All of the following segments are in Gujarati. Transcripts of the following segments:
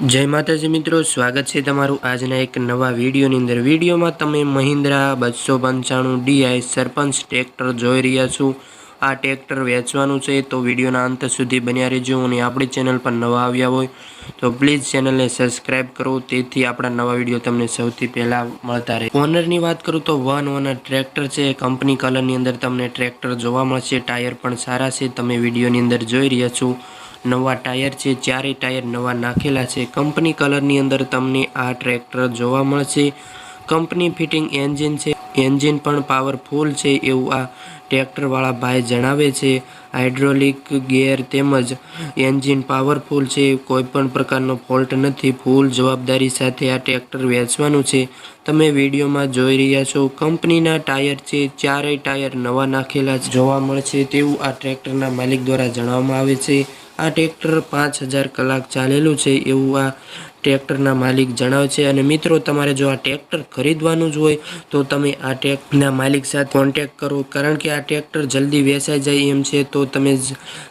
જય માતાજી મિત્રો, સ્વાગત છે તમારું આજના એક નવા વિડીયોની અંદર. વિડીયોમાં તમે મહિન્દ્રા બસો પંચાણું ડીઆઈ સરપંચ ટ્રેક્ટર જોઈ રહ્યા છો. આ ટ્રેક્ટર વેચવાનું છે તો વિડીયોના અંત સુધી બન્યા રહેજો અને આપણી ચેનલ પર નવા આવ્યા હોય તો પ્લીઝ ચેનલને સબસ્ક્રાઈબ કરો, તેથી આપણા નવા વીડિયો તમને સૌથી પહેલાં મળતા રહે. ઓનરની વાત કરું તો વન ઓનર ટ્રેક્ટર છે. કંપની કલરની અંદર તમને ટ્રેક્ટર જોવા મળશે, ટાયર પણ સારા છે. તમે વિડીયોની અંદર જોઈ રહ્યા છો. નવા ટાયર છે, ચારેય ટાયર નવા નાખેલા છે. કંપની કલરની અંદર તમને આ ટ્રેક્ટર જોવા મળશે. કંપની ફિટિંગ એન્જિન છે, એન્જિન પણ પાવરફુલ છે એવું આ ટ્રેક્ટરવાળા ભાઈ જણાવે છે. હાઇડ્રોલિક ગેર તેમજ એન્જિન પાવરફુલ છે કોઈ પણ પ્રકારનો ફોલ્ટ નથી. ફૂલ જવાબદારી સાથે આ ટ્રેક્ટર વેચવાનું છે. તમે વિડીયોમાં જોઈ રહ્યા છો, કંપનીના ટાયર છે, ચારેય ટાયર નવા નાખેલા જોવા મળશે તેવું આ ટ્રેક્ટરના માલિક દ્વારા જણાવવામાં આવે છે. આ ટ્રેક્ટર પાંચ હજાર કલાક ચાલેલું છે એવું આ ટ્રેક્ટરના માલિક જણાવે છે. અને મિત્રો, તમારે જો આ ટ્રેક્ટર ખરીદવાનું જ હોય, તો તમે આ ટ્રેક્ટરના માલિક સાથે કોન્ટેક કરો. કારણ કે આ ટ્રેક્ટર જલ્દી વેચાઈ જાય એમ છે, તો તમે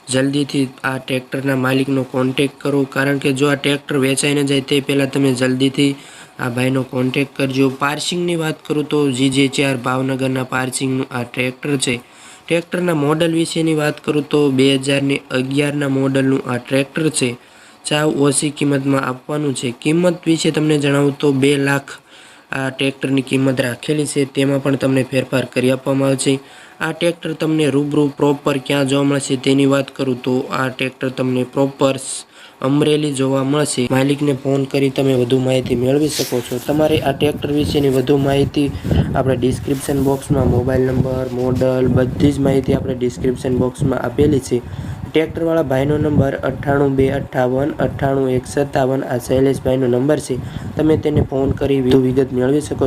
જલ્દીથી આ ટ્રેક્ટરના માલિકનો કોન્ટેક કરો. કારણ કે જો આ ટ્રેક્ટર વેચાઈ ન જાય, તે પહેલાં તમે જલ્દીથી આ ભાઈનો કોન્ટેક કરજો. પાર્સિંગની વાત કરું તો જીજે ચાર ભાવનગરના પાર્સિંગનું આ ટ્રેક્ટર છે. ટ્રેક્ટરના મોડલ વિશેની વાત કરું તો બે હજારની અગિયારના મોડલનું આ ટ્રેક્ટર છે. ચાવ ઓછી કિંમતમાં આપવાનું છે. કિંમત વિશે તમને જણાવું તો બે લાખ આ ટ્રેક્ટરની કિંમત રાખેલી છે, તેમાં પણ તમને ફેરફાર કરી આપવામાં આવશે. આ ટ્રેક્ટર તમને રૂબરૂ પ્રોપર ક્યાં જોવા મળશે તેની વાત કરું તો આ ટ્રેક્ટર તમને પ્રોપર અમરેલી જોવા મળશે. માલિકને ફોન કરી તમે વધુ માહિતી મેળવી શકો છો. તમારે આ ટ્રેક્ટર વિશેની વધુ માહિતી આપણે ડિસ્ક્રિપ્શન બોક્સમાં મોબાઈલ નંબર મોડલ બધી જ માહિતી આપણે ડિસ્ક્રિપ્શન બોક્સમાં આપેલી છે. ટ્રેક્ટરવાળા ભાઈનો નંબર અઠ્ઠાણું બે અઠ્ઠાવન અઠ્ઠાણું એક સત્તાવન, આ શૈલેષભાઈનો નંબર છે. તમે તેને ફોન કરી વિગત મેળવી શકો